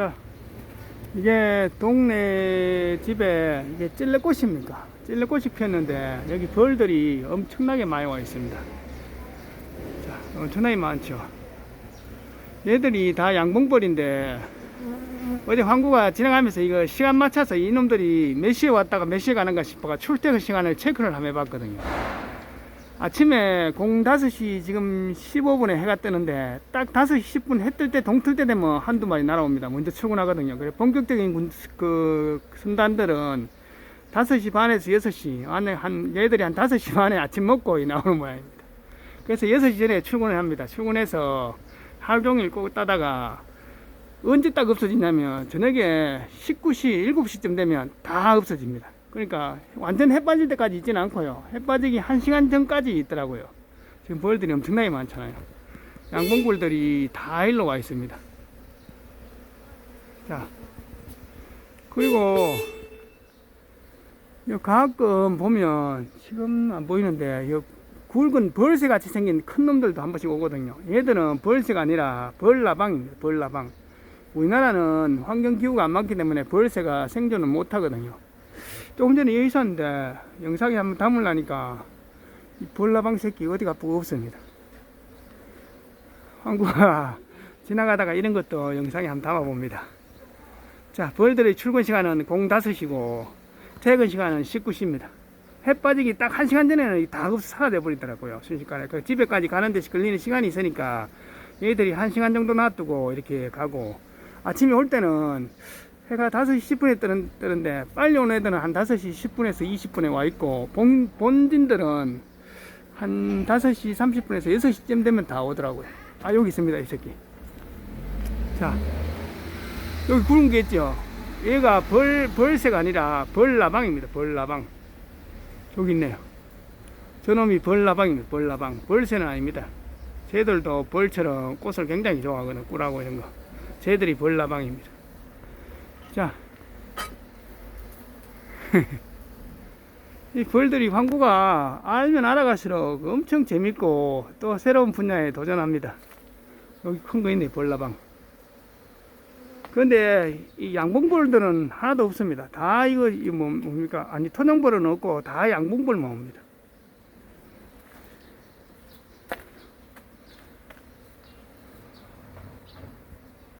자, 이게 동네 집에 이게 찔레꽃입니까? 찔레꽃이 피었는데 여기 벌들이 엄청나게 많이 와 있습니다. 자, 엄청나게 많죠. 얘들이 다 양봉벌인데 어제 황구가 지나가면서 이거 시간 맞춰서 이놈들이 몇 시에 왔다가 몇 시에 가는가 싶어가 출퇴근 시간을 체크를 한번 해봤거든요. 아침에 공 5시 지금 15분에 해가 뜨는데 딱 5시 10분 해 뜰 때 동틀 때 되면 한두 마리 날아옵니다. 먼저 출근하거든요. 그래 본격적인 군, 그 순단들은 5시 반에서 6시 안에 한 얘들이 한 5시 반에 아침 먹고 나오는 모양입니다. 그래서 6시 전에 출근을 합니다. 출근해서 하루 종일 꼭 따다가 언제 딱 없어지냐면 저녁에 19시, 7시쯤 되면 다 없어집니다. 그러니까 완전 해 빠질 때까지 있지는 않고요. 해 빠지기 1시간 전까지 있더라고요. 지금 벌들이 엄청나게 많잖아요. 양봉벌들이 다 일로 와 있습니다. 자, 그리고 요 가끔 보면 지금 안 보이는데 요 굵은 벌새 같이 생긴 큰 놈들도 한 번씩 오거든요. 얘들은 벌새가 아니라 벌나방입니다. 벌나방. 우리나라는 환경 기후가 안 맞기 때문에 벌새가 생존을 못 하거든요. 조금 전에 여기 있었는데 영상에 한번 담으려니까 이 벌나방 새끼 어디가 뭐 없습니다. 한국아 지나가다가 이런 것도 영상에 한번 담아봅니다. 자, 벌들의 출근 시간은 05시고 퇴근 시간은 19시입니다. 해 빠지기 딱 1시간 전에는 다 없- 사라져 버리더라고요. 순식간에. 그 집에까지 가는 데 걸리는 시간이 있으니까 얘들이 1시간 정도 놔두고 이렇게 가고 아침에 올 때는 해가 5시 10분에 뜨는, 뜨는데 빨리 오는 애들은 한 5시 10분에서 20분에 와 있고 본, 본진들은 한 5시 30분에서 6시쯤 되면 다 오더라고요. 아 여기 있습니다 이 새끼. 자 여기 구른 게 있죠. 얘가 벌 벌새가 아니라 벌나방입니다. 벌나방. 여기 있네요. 저놈이 벌나방입니다. 벌나방. 벌새는 아닙니다. 쟤들도 벌처럼 꽃을 굉장히 좋아하거든. 꿀하고 이런 거. 쟤들이 벌나방입니다. 자. 이 벌들이 황구가 알면 알아갈수록 엄청 재밌고 또 새로운 분야에 도전합니다. 여기 큰 거 있네, 벌나방. 그런데 이 양봉벌들은 하나도 없습니다. 다 이거, 이거 뭐, 뭡니까? 아니, 토종벌은 없고 다 양봉벌만 옵니다.